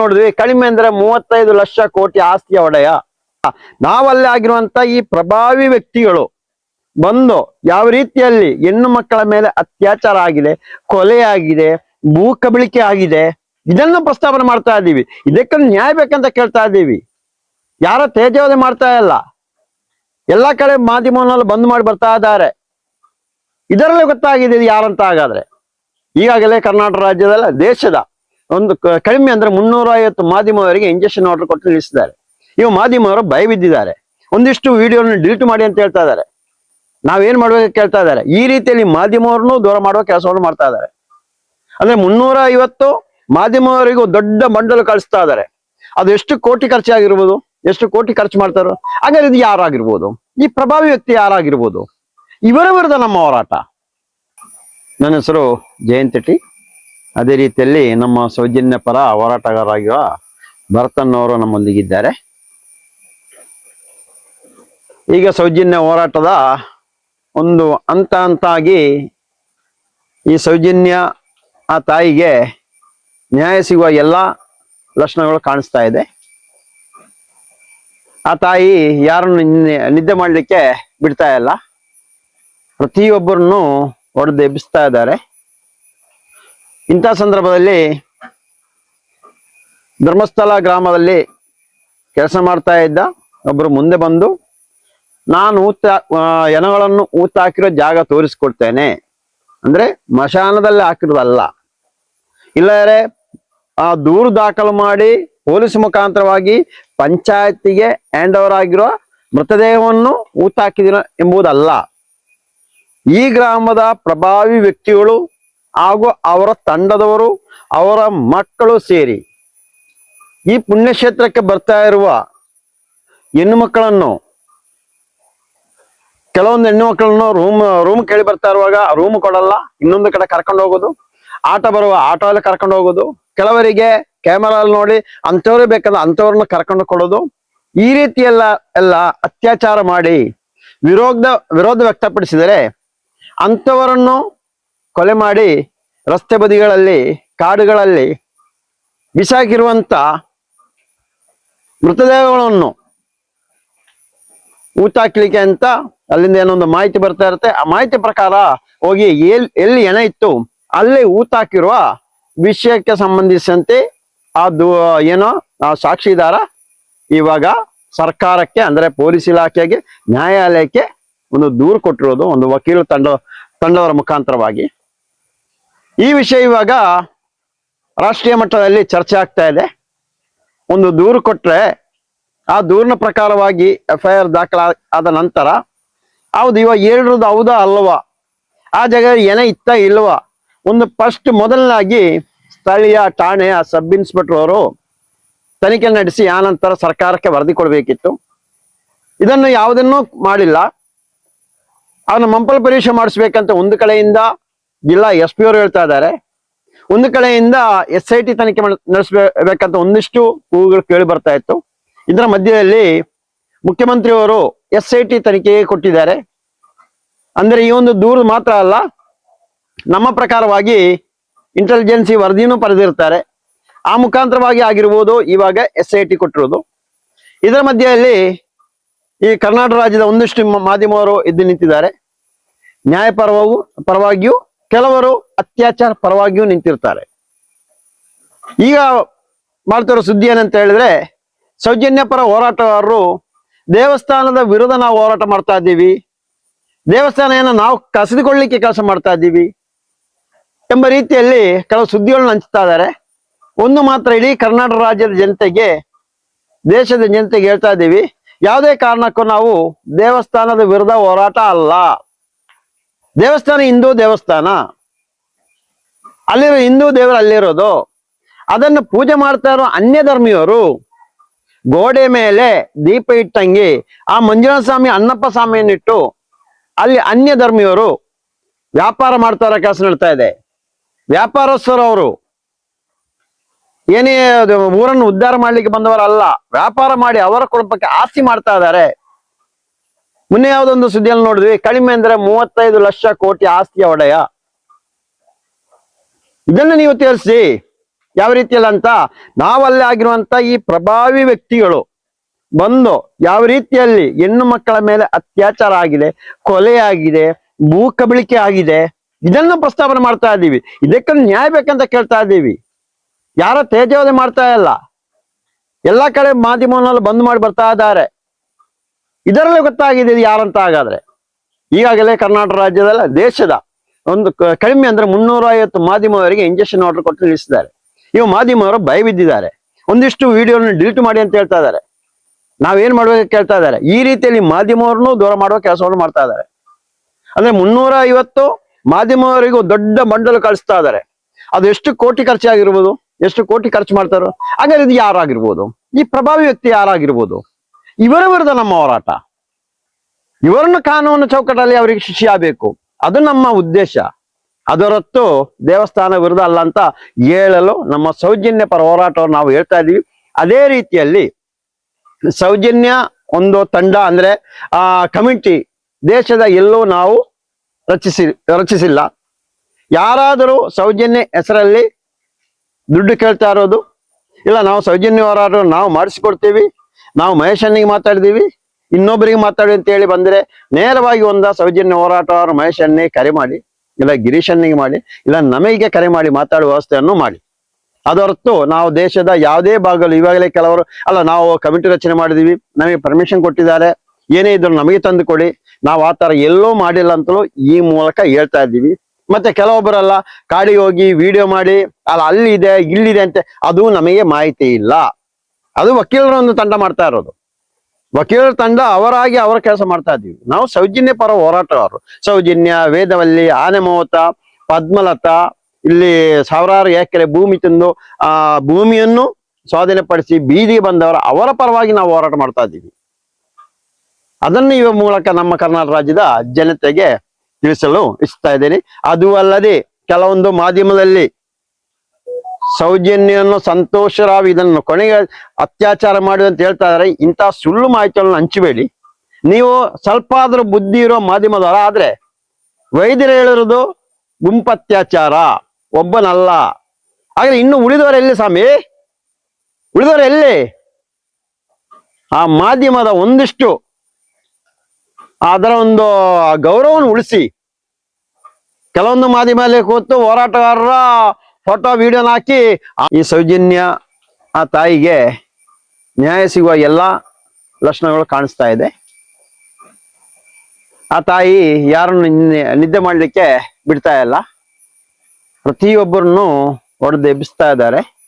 ನೋಡಿದ್ವಿ, ಕಡಿಮೆ ಅಂದ್ರೆ ಮೂವತ್ತೈದು ಲಕ್ಷ ಕೋಟಿ ಆಸ್ತಿಯ ಒಡೆಯ. ನಾವಲ್ಲಿ ಆಗಿರುವಂತ ಈ ಪ್ರಭಾವಿ ವ್ಯಕ್ತಿಗಳು ಬಂದು ಯಾವ ರೀತಿಯಲ್ಲಿ ಹೆಣ್ಣು ಮಕ್ಕಳ ಮೇಲೆ ಅತ್ಯಾಚಾರ ಆಗಿದೆ, ಕೊಲೆ ಆಗಿದೆ, ಭೂ ಕಬಳಿಕೆ ಆಗಿದೆ, ಇದನ್ನು ಪ್ರಸ್ತಾವನೆ ಮಾಡ್ತಾ ಇದ್ದೀವಿ. ಇದಕ್ಕೆ ನ್ಯಾಯ ಬೇಕಂತ ಕೇಳ್ತಾ ಇದ್ದೀವಿ. ಯಾರ ತೇಜೋವಧೆ ಮಾಡ್ತಾ ಇಲ್ಲ. ಎಲ್ಲಾ ಕಡೆ ಮಾಧ್ಯಮವನ್ನೆಲ್ಲ ಬಂದ್ ಮಾಡಿ ಬರ್ತಾ ಇದ್ದಾರೆ. ಇದರಲ್ಲೇ ಗೊತ್ತಾಗಿದೆ ಇದು ಯಾರಂತ ಹಾಗಾದ್ರೆ. ಈಗಾಗಲೇ ಕರ್ನಾಟಕ ರಾಜ್ಯದಲ್ಲ, ದೇಶದ ಒಂದು ಕಡಿಮೆ ಅಂದ್ರೆ ಮುನ್ನೂರ ಐವತ್ತು ಮಾಧ್ಯಮವರಿಗೆ ಇಂಜೆಕ್ಷನ್ ಆರ್ಡರ್ ಕೊಟ್ಟು ನಿಲ್ಲಿಸಿದ್ದಾರೆ. ಇವು ಮಾಧ್ಯಮವರು ಭಯ ಬಿದ್ದಿದ್ದಾರೆ ಒಂದಿಷ್ಟು ವಿಡಿಯೋನ ಡಿಲೀಟ್ ಮಾಡಿ ಅಂತ ಹೇಳ್ತಾ ಇದ್ದಾರೆ. ನಾವೇನ್ ಮಾಡ್ಬೇಕು ಕೇಳ್ತಾ ಇದ್ದಾರೆ. ಈ ರೀತಿಯಲ್ಲಿ ಮಾಧ್ಯಮವ್ರನ್ನು ದೂರ ಮಾಡುವ ಕೆಲಸವನ್ನು ಮಾಡ್ತಾ ಇದ್ದಾರೆ. ಅಂದ್ರೆ ಮುನ್ನೂರ ಐವತ್ತು ಮಾಧ್ಯಮವರಿಗೂ ದೊಡ್ಡ ಮಂಡಲು ಕಳಿಸ್ತಾ ಇದ್ದಾರೆ. ಅದು ಎಷ್ಟು ಕೋಟಿ ಖರ್ಚಾಗಿರ್ಬೋದು? ಎಷ್ಟು ಕೋಟಿ ಖರ್ಚು ಮಾಡ್ತಾರೋ ಹಾಗಾದ್ರೆ ಇದು ಯಾರಾಗಿರ್ಬೋದು? ಈ ಪ್ರಭಾವಿ ವ್ಯಕ್ತಿ ಯಾರಾಗಿರ್ಬೋದು? ಇವರ ವಿರುದ್ಧ ನಮ್ಮ ಹೋರಾಟ. ನನ್ನ ಹೆಸರು ಜಯಂತಿ ಅದೇ ರೀತಿಯಲ್ಲಿ ನಮ್ಮ ಸೌಜನ್ಯ ಪರ ಹೋರಾಟಗಾರರಾಗಿರುವ ಭರತನ್ನವರು ನಮ್ಮೊಂದಿಗಿದ್ದಾರೆ. ಈಗ ಸೌಜನ್ಯ ಹೋರಾಟದ ಒಂದು ಹಂತ ಹಂತಾಗಿ ಈ ಸೌಜನ್ಯ ಆ ತಾಯಿಗೆ ನ್ಯಾಯ ಸಿಗುವ ಎಲ್ಲ ಲಕ್ಷಣಗಳು ಕಾಣಿಸ್ತಾ ಇದೆ. ಆ ತಾಯಿ ಯಾರನ್ನು ನಿದ್ದೆ ಮಾಡಲಿಕ್ಕೆ ಬಿಡ್ತಾ ಇಲ್ಲ. ಪ್ರತಿಯೊಬ್ಬರನ್ನು ಹೊಡೆದು ಎಬ್ಬಿಸ್ತಾ ಇದ್ದಾರೆ. ಇಂಥ ಸಂದರ್ಭದಲ್ಲಿ ಧರ್ಮಸ್ಥಳ ಗ್ರಾಮದಲ್ಲಿ ಕೆಲಸ ಮಾಡ್ತಾ ಇದ್ದ ಒಬ್ಬರು ಮುಂದೆ ಬಂದು, ನಾನು ಊತ ಎನಗಳನ್ನು ಊತ ಹಾಕಿರೋ ಜಾಗ ತೋರಿಸ್ಕೊಡ್ತೇನೆ. ಅಂದ್ರೆ ಮಶಾನದಲ್ಲಿ ಹಾಕಿರೋದಲ್ಲ. ಇಲ್ಲದ್ರೆ ಆ ದೂರು ದಾಖಲು ಮಾಡಿ ಪೊಲೀಸ್ ಮುಖಾಂತರವಾಗಿ ಪಂಚಾಯತಿಗೆ ಹ್ಯಾಂಡ್ ಓವರ್ ಆಗಿರೋ ಮೃತದೇಹವನ್ನು ಊತ ಹಾಕಿದಿರೋ ಎಂಬುದಲ್ಲ. ಈ ಗ್ರಾಮದ ಪ್ರಭಾವಿ ವ್ಯಕ್ತಿಗಳು ಹಾಗೂ ಅವರ ತಂಡದವರು, ಅವರ ಮಕ್ಕಳು ಸೇರಿ. ಈ ಪುಣ್ಯಕ್ಷೇತ್ರಕ್ಕೆ ಬರ್ತಾ ಇರುವ ಹೆಣ್ಣು ಮಕ್ಕಳನ್ನು, ಕೆಲವೊಂದು ಹೆಣ್ಣು ಮಕ್ಕಳನ್ನು ರೂಮ್ ರೂಮ್ ಕೇಳಿ ಬರ್ತಾ ಇರುವಾಗ ರೂಮ್ ಕೊಡಲ್ಲ, ಇನ್ನೊಂದು ಕಡೆ ಕರ್ಕೊಂಡು ಹೋಗೋದು. ಆಟ ಬರುವ, ಆಟೋ ಅಲ್ಲಿ ಕರ್ಕೊಂಡು ಹೋಗೋದು. ಕೆಲವರಿಗೆ ಕ್ಯಾಮರಾ ನೋಡಿ ಅಂಥವ್ರೇ ಬೇಕಂದ್ರೆ ಅಂಥವ್ರನ್ನ ಕರ್ಕೊಂಡು ಕೊಡೋದು. ಈ ರೀತಿ ಎಲ್ಲ ಎಲ್ಲ ಅತ್ಯಾಚಾರ ಮಾಡಿ ವಿರೋಧ ವಿರೋಧ ವ್ಯಕ್ತಪಡಿಸಿದರೆ ಅಂಥವರನ್ನು ಕೊಲೆ ಮಾಡಿ ರಸ್ತೆ ಬದಿಗಳಲ್ಲಿ, ಕಾಡುಗಳಲ್ಲಿ ಬಿಸಾಕಿರುವಂತ ಮೃತದೇಹಗಳನ್ನು ಊತಾಕ್ಲಿಕ್ಕೆ ಅಂತ ಅಲ್ಲಿಂದ ಏನೊಂದು ಮಾಹಿತಿ ಬರ್ತಾ ಇರುತ್ತೆ. ಆ ಮಾಹಿತಿ ಪ್ರಕಾರ ಹೋಗಿ ಎಲ್, ಎಲ್ಲಿ ಎಣೆ ಇತ್ತು, ಅಲ್ಲಿ ಊತಾಕಿರುವ ವಿಷಯಕ್ಕೆ ಸಂಬಂಧಿಸಿದಂತೆ ಆ ದೂ, ಏನೋ, ಆ ಸಾಕ್ಷಿದಾರ ಇವಾಗ ಸರ್ಕಾರಕ್ಕೆ ಅಂದ್ರೆ ಪೊಲೀಸ್ ಇಲಾಖೆಗೆ, ನ್ಯಾಯಾಲಯಕ್ಕೆ ಒಂದು ದೂರು ಕೊಟ್ಟಿರೋದು, ಒಂದು ವಕೀಲ ತಂಡ ತಂಡವರ ಮುಖಾಂತರವಾಗಿ. ಈ ವಿಷಯ ಇವಾಗ ರಾಷ್ಟ್ರೀಯ ಮಟ್ಟದಲ್ಲಿ ಚರ್ಚೆ ಆಗ್ತಾ ಇದೆ. ಒಂದು ದೂರು ಕೊಟ್ಟರೆ ಆ ದೂರಿನ ಪ್ರಕಾರವಾಗಿ ಎಫ್ ಐ ಆರ್ ದಾಖಲ ಆದ ನಂತರ, ಹೌದು, ಇವಾಗ ಹೇಳಿರೋದು ಹೌದಾ ಅಲ್ವಾ? ಆ ಜಾಗ ಏನ ಇತ್ತ ಇಲ್ವಾ? ಒಂದು ಫಸ್ಟ್ ಮೊದಲನಾಗಿ ಸ್ಥಳೀಯ ಠಾಣೆಯ ಸಬ್ ಇನ್ಸ್ಪೆಕ್ಟರ್ ಅವರು ತನಿಖೆ ನಡೆಸಿ, ಆ ನಂತರ ಸರ್ಕಾರಕ್ಕೆ ವರದಿ ಕೊಡಬೇಕಿತ್ತು. ಇದನ್ನು ಯಾವುದನ್ನೂ ಮಾಡಿಲ್ಲ. ಅವನ ಮಂಪಲ್ ಪರೀಕ್ಷೆ ಮಾಡಿಸ್ಬೇಕಂತ ಒಂದು ಕಡೆಯಿಂದ ಜಿಲ್ಲಾ ಎಸ್ ಪಿ ಅವರು ಹೇಳ್ತಾ ಇದ್ದಾರೆ. ಒಂದು ಕಡೆಯಿಂದ ಎಸ್ ಐ ಟಿ ತನಿಖೆ ನಡೆಸಬೇಕಂತ ಒಂದಿಷ್ಟು ಕೂಗುಗಳು ಕೇಳಿ ಬರ್ತಾ ಇತ್ತು. ಇದರ ಮಧ್ಯದಲ್ಲಿ ಮುಖ್ಯಮಂತ್ರಿಯವರು ಎಸ್ ಐ ಟಿ ತನಿಖೆಗೆ ಕೊಟ್ಟಿದ್ದಾರೆ. ಅಂದ್ರೆ ಈ ಒಂದು ದೂರು ಮಾತ್ರ ಅಲ್ಲ, ನಮ್ಮ ಪ್ರಕಾರವಾಗಿ ಇಂಟೆಲಿಜೆನ್ಸಿ ವರದಿನೂ ಪಡೆದಿರ್ತಾರೆ. ಆ ಮುಖಾಂತರವಾಗಿ ಆಗಿರ್ಬೋದು ಇವಾಗ ಎಸ್ ಐ ಟಿ ಕೊಟ್ಟಿರೋದು. ಇದರ ಮಧ್ಯದಲ್ಲಿ ಈ ಕರ್ನಾಟಕ ರಾಜ್ಯದ ಒಂದಿಷ್ಟು ಮಾಧ್ಯಮವರು ಎದ್ದು ನಿಂತಿದ್ದಾರೆ. ನ್ಯಾಯ ಪರವಾಗೂ ಪರವಾಗಿಯೂ ಕೆಲವರು ಅತ್ಯಾಚಾರ ಪರವಾಗಿಯೂ ನಿಂತಿರ್ತಾರೆ. ಈಗ ಮಾಡ್ತಿರೋ ಸುದ್ದಿ ಏನಂತ ಹೇಳಿದ್ರೆ ಸೌಜನ್ಯ ಪರ ಹೋರಾಟಗಾರರು ದೇವಸ್ಥಾನದ ವಿರುದ್ಧ ನಾವು ಹೋರಾಟ ಮಾಡ್ತಾ ಇದ್ದೀವಿ. ದೇವಸ್ಥಾನ ಏನೋ ನಾವು ಕಸಿದುಕೊಳ್ಳಿಕ್ಕೆ ಕೆಲಸ ಮಾಡ್ತಾ ಇದ್ದೀವಿ ಎಂಬ ರೀತಿಯಲ್ಲಿ ಕೆಲವು ಸುದ್ದಿಗಳನ್ನ ಹಂಚ್ತಾ ಇದ್ದಾರೆ. ಒಂದು ಮಾತ್ರ ಇಡೀ ಕರ್ನಾಟಕ ರಾಜ್ಯದ ಜನತೆಗೆ, ದೇಶದ ಜನತೆಗೆ ಹೇಳ್ತಾ ಇದ್ದೀವಿ. ಯಾವುದೇ ಕಾರಣಕ್ಕೂ ನಾವು ದೇವಸ್ಥಾನದ ವಿರುದ್ಧ ಹೋರಾಟ ಅಲ್ಲ. ದೇವಸ್ಥಾನ ಹಿಂದೂ ದೇವಸ್ಥಾನ. ಅಲ್ಲಿರೋ ಹಿಂದೂ ದೇವರು ಅಲ್ಲಿರೋದು. ಅದನ್ನು ಪೂಜೆ ಮಾಡ್ತಾ ಇರೋ ಅನ್ಯ ಧರ್ಮಿಯವರು ಗೋಡೆ ಮೇಲೆ ದೀಪ ಇಟ್ಟಂಗಿ ಆ ಮಂಜುನಾಥ ಸ್ವಾಮಿ ಅನ್ನಪ್ಪ ಸ್ವಾಮಿಯನ್ನಿಟ್ಟು ಅಲ್ಲಿ ಅನ್ಯ ಧರ್ಮಿಯವರು ವ್ಯಾಪಾರ ಮಾಡ್ತಾ ಇರೋ ಕೆಲಸ ನಡ್ತಾ ಇದೆ. ವ್ಯಾಪಾರಸ್ಥರವರು ಏನೇ ಊರನ್ನು ಉದ್ಧಾರ ಮಾಡ್ಲಿಕ್ಕೆ ಬಂದವರಲ್ಲ, ವ್ಯಾಪಾರ ಮಾಡಿ ಅವರ ಕುಟುಂಬಕ್ಕೆ ಆಸ್ತಿ ಮಾಡ್ತಾ ಇದ್ದಾರೆ. ಮೊನ್ನೆ ಯಾವ್ದೊಂದು ಸುದ್ದಿಯಲ್ಲಿ ನೋಡಿದ್ವಿ, ಕಡಿಮೆ ಅಂದ್ರೆ ಮೂವತ್ತೈದು ಲಕ್ಷ ಕೋಟಿ ಆಸ್ತಿಯ ಒಡೆಯ. ಇದನ್ನು ನೀವು ತಿಳಿಸಿ, ಯಾವ ರೀತಿಯಲ್ಲಿ ಅಂತ? ನಾವಲ್ಲೇ ಆಗಿರುವಂತ ಈ ಪ್ರಭಾವಿ ವ್ಯಕ್ತಿಗಳು ಬಂದು ಯಾವ ರೀತಿಯಲ್ಲಿ ಹೆಣ್ಣು ಮಕ್ಕಳ ಮೇಲೆ ಅತ್ಯಾಚಾರ ಆಗಿದೆ, ಕೊಲೆ ಆಗಿದೆ, ಭೂ ಕಬಳಿಕೆ ಆಗಿದೆ, ಇದನ್ನು ಪ್ರಸ್ತಾವನೆ ಮಾಡ್ತಾ ಇದ್ದೀವಿ. ಇದಕ್ಕೆ ನ್ಯಾಯ ಬೇಕಂತ ಕೇಳ್ತಾ ಇದ್ದೀವಿ. ಯಾರ ತೇಜೋವಧೆ ಮಾಡ್ತಾ ಇಲ್ಲ. ಎಲ್ಲ ಕಡೆ ಮಾಧ್ಯಮವನ್ನೆಲ್ಲ ಬಂದ್ ಮಾಡಿ ಬರ್ತಾ ಇದ್ದಾರೆ. ಇದರಲ್ಲಿ ಗೊತ್ತಾಗಿದೆ ಯಾರಂತ ಹಾಗಾದ್ರೆ. ಈಗಾಗಲೇ ಕರ್ನಾಟಕ ರಾಜ್ಯದಲ್ಲ, ದೇಶದ ಒಂದು ಕಡಿಮೆ ಅಂದ್ರೆ ಮುನ್ನೂರ ಐವತ್ತು ಮಾಧ್ಯಮವರಿಗೆ ಇಂಜೆಕ್ಷನ್ ಆರ್ಡರ್ ಕೊಟ್ಟು ನಿಲ್ಲಿಸಿದ್ದಾರೆ. ಇವು ಮಾಧ್ಯಮವರು ಭಯ ಬಿದ್ದಿದ್ದಾರೆ ಒಂದಿಷ್ಟು ವಿಡಿಯೋನ ಡಿಲೀಟ್ ಮಾಡಿ ಅಂತ ಹೇಳ್ತಾ ಇದ್ದಾರೆ. ನಾವೇನ್ ಮಾಡ್ಬೇಕು ಕೇಳ್ತಾ ಇದ್ದಾರೆ. ಈ ರೀತಿಯಲ್ಲಿ ಮಾಧ್ಯಮವರನ್ನು ದೂರ ಮಾಡುವ ಕೆಲಸವನ್ನು ಮಾಡ್ತಾ ಇದ್ದಾರೆ. ಅಂದ್ರೆ ಮುನ್ನೂರ ಐವತ್ತು ಮಾಧ್ಯಮವರಿಗೂ ದೊಡ್ಡ ಮಂಡಲ ಕಳಿಸ್ತಾ ಇದ್ದಾರೆ. ಅದು ಎಷ್ಟು ಕೋಟಿ ಖರ್ಚಾಗಿರ್ಬೋದು? ಎಷ್ಟು ಕೋಟಿ ಖರ್ಚು ಮಾಡ್ತಾರೋ? ಹಾಗಾದ್ರೆ ಇದು ಯಾರಾಗಿರ್ಬೋದು? ಈ ಪ್ರಭಾವಿ ವ್ಯಕ್ತಿ ಯಾರಾಗಿರ್ಬೋದು? ಇವರ ವಿರುದ್ಧ ನಮ್ಮ ಹೋರಾಟ. ಇವರನ್ನು ಕಾನೂನು ಚೌಕಟ್ಟಲ್ಲಿ ಅವರಿಗೆ ಶಿಕ್ಷೆ ಆಗಬೇಕು. ಅದು ನಮ್ಮ ಉದ್ದೇಶ. ಅದರತ್ತು ದೇವಸ್ಥಾನ ವಿರುದ್ಧ ಅಲ್ಲ ಅಂತ ಹೇಳಲು ನಮ್ಮ ಸೌಜನ್ಯ ಪರ ಹೋರಾಟವನ್ನು ನಾವು ಹೇಳ್ತಾ ಇದೀವಿ ಅದೇ ರೀತಿಯಲ್ಲಿ ಸೌಜನ್ಯ ಒಂದು ತಂಡ ಅಂದ್ರೆ, ಆ, ಕಮಿಟಿ ದೇಶದ ಎಲ್ಲೂ ನಾವು ರಚಿಸಿ, ರಚಿಸಿಲ್ಲ. ಯಾರಾದರೂ ಸೌಜನ್ಯ ಹೆಸರಲ್ಲಿ ದುಡ್ಡು ಕೇಳ್ತಾ ಇರೋದು, ಇಲ್ಲ ನಾವು ಸೌಜನ್ಯ ಹೋರಾಟ ನಾವು ಮಾಡಿಸ್ಕೊಡ್ತೀವಿ ನಾವು ಮಹೇಶನಿಗೆ ಮಾತಾಡಿದೀವಿ. ಇನ್ನೊಬ್ಬರಿಗೆ ಮಾತಾಡಿ ಅಂತ ಹೇಳಿ ಬಂದ್ರೆ ನೇರವಾಗಿ ಒಂದ ಸೌಜನ್ಯ ಹೋರಾಟಗಾರ ಮಹೇಶನ್ನೇ ಕರೆ ಮಾಡಿ, ಇಲ್ಲ ಗಿರೀಶನ್ನಿಗೆ ಮಾಡಿ, ಇಲ್ಲ ನಮಗೆ ಕರೆ ಮಾಡಿ ಮಾತಾಡುವ ವ್ಯವಸ್ಥೆಯನ್ನು ಮಾಡಿ. ಅದರತ್ತು ನಾವು ದೇಶದ ಯಾವುದೇ ಭಾಗಗಳು ಇವಾಗಲೇ ಕೆಲವರು, ಅಲ್ಲ ನಾವು ಕಮಿಟಿ ರಚನೆ ಮಾಡಿದೀವಿ, ನಮಗೆ ಪರ್ಮಿಷನ್ ಕೊಟ್ಟಿದ್ದಾರೆ, ಏನೇ ಇದ್ರು ನಮಗೆ ತಂದು ಕೊಡಿ. ನಾವು ಆ ಥರ ಎಲ್ಲೂ ಮಾಡಿಲ್ಲ ಅಂತಲೂ ಈ ಮೂಲಕ ಹೇಳ್ತಾ ಇದ್ದೀವಿ. ಮತ್ತೆ ಕೆಲವೊಬ್ಬರಲ್ಲ, ಕಾಡಿಗೆ ಹೋಗಿ ವಿಡಿಯೋ ಮಾಡಿ, ಅಲ್ಲ ಅಲ್ಲಿದೆ ಇಲ್ಲಿದೆ ಅಂತ, ಅದು ನಮಗೆ ಮಾಹಿತಿ ಇಲ್ಲ. ಅದು ವಕೀಲರ ಒಂದು ತಂಡ ಮಾಡ್ತಾ ಇರೋದು. ವಕೀಲರ ತಂಡ ಅವರಾಗಿ ಅವರ ಕೆಲಸ ಮಾಡ್ತಾ ಇದ್ದೀವಿ. ನಾವು ಸೌಜನ್ಯ ಪರ ಹೋರಾಟಗಾರರು. ಸೌಜನ್ಯ, ವೇದವಲ್ಲಿ, ಆನೆಮೋತ, ಪದ್ಮಲತ, ಇಲ್ಲಿ ಸಾವಿರಾರು ಎಕರೆ ಭೂಮಿ ತಂದು, ಆ ಭೂಮಿಯನ್ನು ಸ್ವಾಧೀನಪಡಿಸಿ ಬೀದಿಗೆ ಬಂದವರ ಅವರ ಪರವಾಗಿ ನಾವು ಹೋರಾಟ ಮಾಡ್ತಾ ಇದ್ದೀವಿ. ಅದನ್ನು ಇವ ಮೂಲಕ ನಮ್ಮ ಕರ್ನಾಟಕ ರಾಜ್ಯದ ಜನತೆಗೆ ತಿಳಿಸಲು ಇಚ್ಛಿಸ್ತಾ ಇದ್ದೀನಿ. ಅದು ಅಲ್ಲದೆ ಕೆಲವೊಂದು ಮಾಧ್ಯಮದಲ್ಲಿ ಸೌಜನ್ಯನ್ನು ಸಂತೋಷರಾವ್ ಇದನ್ನು ಕೊನೆಗೆ ಅತ್ಯಾಚಾರ ಮಾಡಿದೆ ಅಂತ ಹೇಳ್ತಾ ಇದಾರೆ. ಇಂತಹ ಸುಳ್ಳು ಮಾಹಿತಿಗಳನ್ನು ಹಂಚಬೇಡಿ. ನೀವು ಸ್ವಲ್ಪ ಆದ್ರೂ ಬುದ್ಧಿ ಇರೋ ಮಾಧ್ಯಮದವರ, ಆದ್ರೆ ವೈದ್ಯರು ಹೇಳಿರೋದು ಗುಂಪತ್ಯಾಚಾರ ಒಬ್ಬನಲ್ಲ. ಹಾಗೆ ಇನ್ನು ಉಳಿದವರು ಎಲ್ಲಿ ಸ್ವಾಮಿ? ಉಳಿದವರು ಎಲ್ಲಿ? ಆ ಮಾಧ್ಯಮದ ಒಂದಿಷ್ಟು ಅದರ ಒಂದು ಗೌರವವನ್ನು ಉಳಿಸಿ. ಕೆಲವೊಂದು ಮಾಧ್ಯಮದಲ್ಲಿ ಕೂತು ಹೋರಾಟಗಾರರ ಫೋಟೋ, ವಿಡಿಯೋನ ಹಾಕಿ. ಈ ಸೌಜನ್ಯ, ಆ ತಾಯಿಗೆ ನ್ಯಾಯ ಸಿಗುವ ಎಲ್ಲಾ ಲಕ್ಷಣಗಳು ಕಾಣಿಸ್ತಾ ಇದೆ. ಆ ತಾಯಿ ಯಾರನ್ನು ನಿದ್ದೆ ಮಾಡಲಿಕ್ಕೆ ಬಿಡ್ತಾ ಇಲ್ಲ. ಪ್ರತಿಯೊಬ್ಬರನ್ನು ಹೊಡೆದು ಎಬ್ಬಿಸ್ತಾ ಇದ್ದಾರೆ.